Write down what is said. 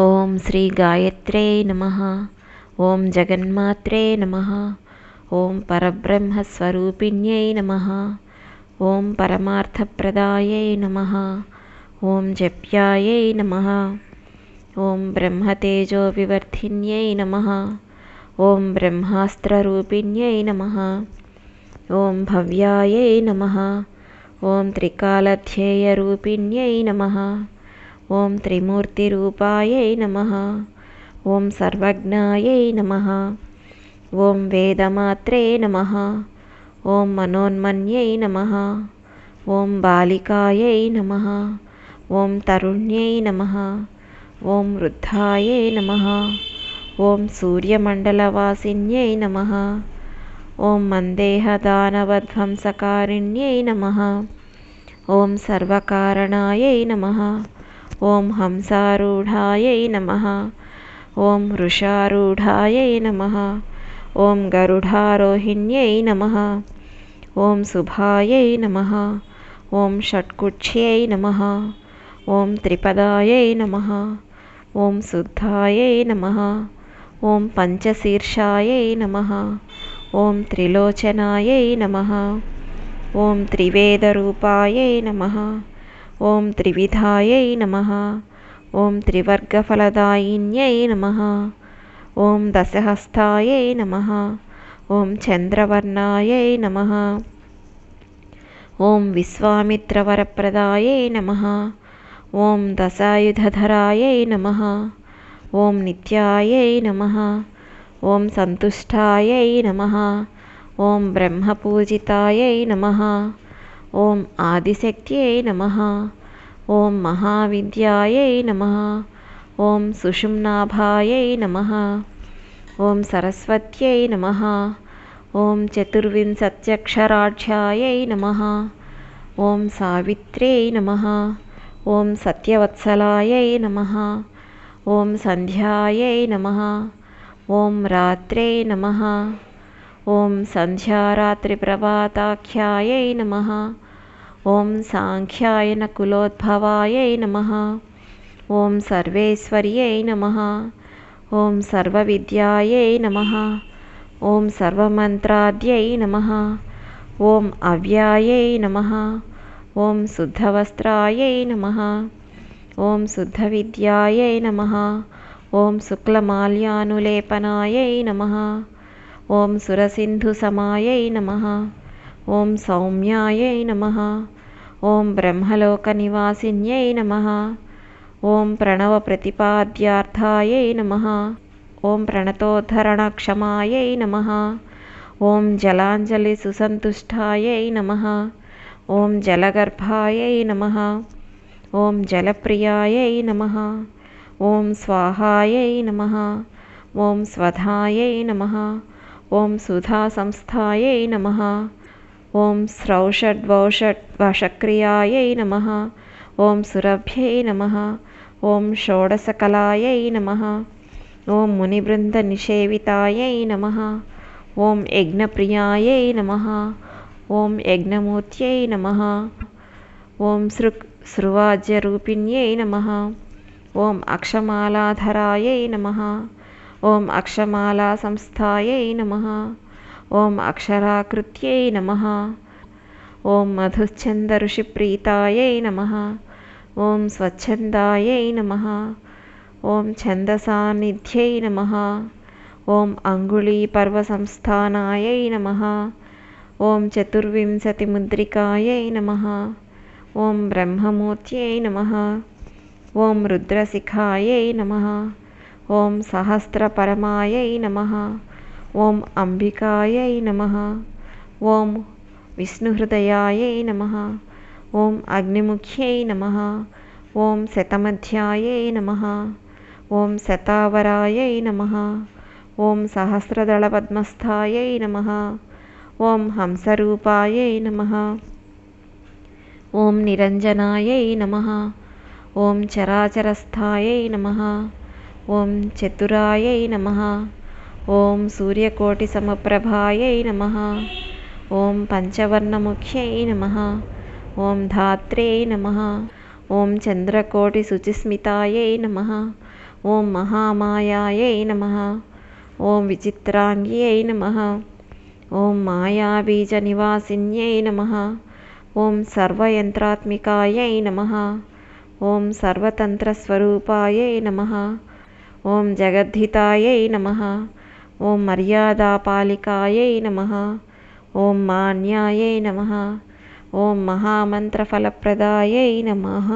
ॐ श्रीगायत्र्यै नमः। ॐ जगन्मात्रे नमः। ॐ परब्रह्मस्वरूपिण्यै नमः। ॐ परमार्थप्रदायै नमः। ॐ जप्यायै नमः। ॐ ब्रह्मतेजोविवर्धिन्यै नमः। ॐ ब्रह्मास्त्ररूपिण्यै नमः। ॐ भव्यायै नमः। ॐ त्रिकालध्येयरूपिण्यै नमः ॐ त्रिमूर्तिरूपायै नमः ॐ सर्वज्ञायै नमः ॐ वेदमात्रे नमः ॐ मनोन्मन्यै नमः ॐ बालिकायै नमः ॐ तरुण्यै नमः ॐ वृद्धायै नमः ॐ सूर्यमण्डलवासिन्यै नमः ॐ मन्देहदानवध्वंसकारिण्यै नमः ॐ सर्वकारणायै नमः ॐ हंसारूढायै नमः। ॐ वृषारूढायै नमः। ॐ गरुडारोहिण्यै नमः। ॐ शुभायै नमः। ॐ षट्कुक्ष्यै नमः। ॐ त्रिपदायै नमः। ॐ शुद्धायै नमः। ॐ पञ्चशीर्षायै नमः। ॐ त्रिलोचनायै नमः। ॐ त्रिवेदरूपायै नमः ॐ त्रिविधायै नमः। ॐ त्रिवर्गफलदायिन्यै नमः। ॐ दशहस्तायै नमः। ॐ चन्द्रवर्णायै नमः। ॐ विश्वामित्रवरप्रदायै नमः। ॐ दशायुधधरायै नमः। ॐ नित्यायै नमः। ॐ सन्तुष्टायै नमः। ॐ ब्रह्मपूजितायै नमः ॐ आदिशक्त्यै नमः। ॐ महाविद्यायै नमः। ॐ सुषुम्नाभायै नमः। ॐ सरस्वत्यै नमः। ॐ चतुर्विंशत्यक्षराढ्यायै नमः। ॐ सावित्र्यै नमः। ॐ सत्यवत्सलायै नमः। ॐ सन्ध्यायै नमः। ॐ रात्रे नमः। ॐ सन्ध्यारात्रिप्रभाताख्यायै नमः ॐ साङ्ख्यायनकुलोद्भवायै नमः। ॐ सर्वेश्वर्यै नमः। ॐ सर्वविद्यायै नमः। ॐ सर्वमन्त्राद्यै नमः। ॐ अव्यायै नमः। ॐ शुद्धवस्त्रायै नमः। ॐ शुद्धविद्यायै नमः। ॐ शुक्लमाल्यानुलेपनायै नमः। ॐ सुरसिन्धुसमायै नमः ॐ सौम्यायै नमः ॐ ब्रह्मलोकनिवासिन्यै नमः ॐ प्रणवप्रतिपाद्यार्थायै नमः ॐ प्रणतोद्धरणक्षमायै नमः ॐ जलाञ्जलिसुसन्तुष्टायै नमः ॐ जलगर्भायै नमः ॐ जलप्रियायै नमः ॐ स्वाहायै नमः ॐ स्वधायै नमः ॐ सुधासंस्थायै नमः ॐ स्रौषड्वौषड्वशक्रियायै नमः। ॐ सुरभ्यै नमः। ॐ षोडशकलायै नमः। ॐ मुनिवृन्दनिषेवितायै नमः। ॐ यज्ञप्रियायै नमः। ॐ यज्ञमूर्त्यै नमः। ॐ सृक् सृवाज्यरूपिण्यै नमः। ॐ अक्षमालाधरायै नमः। ॐ अक्षमालासंस्थायै नमः ॐ अक्षराकृत्यै नमः ॐ मधुच्छन्दऋषिप्रीतायै नमः ॐ स्वच्छन्दायै नमः ॐ छन्दसान्निध्यै नमः ॐ अङ्गुलीपर्वसंस्थानायै नमः ॐ चतुर्विंशतिमुद्रिकायै नमः ॐ ब्रह्ममूर्त्यै नमः ॐ रुद्रशिखायै नमः ॐ सहस्रपरमायै नमः ॐ अम्बिकायै नमः। ॐ विष्णुहृदयायै नमः। ॐ अग्निमुख्यै नमः। ॐ शतमध्यायै नमः। ॐ शतावरायै नमः। ॐ सहस्रदलपद्मस्थायै नमः। ॐ हंसरूपायै नमः। ॐ निरञ्जनायै नमः। ॐ चराचरस्थायै नमः। ॐ चतुरायै नमः ॐ सूर्यकोटिसमप्रभायै नमः। ॐ पञ्चवर्णमुख्यै नमः। ॐ धात्रे नमः। ॐ चन्द्रकोटिशुचिस्मितायै नमः। ॐ महामायायै नमः। ॐ विचित्राङ्ग्यै नमः। ॐ मायाबीजनिवासिन्यै नमः। ॐ सर्वयन्त्रात्मिकायै नमः। ॐ सर्वतन्त्रस्वरूपायै नमः। ॐ जगद्धितायै नमः ॐ मर्यादापालिकायै नमः ॐ मान्यायै नमः ॐ महामन्त्रफलप्रदायै नमः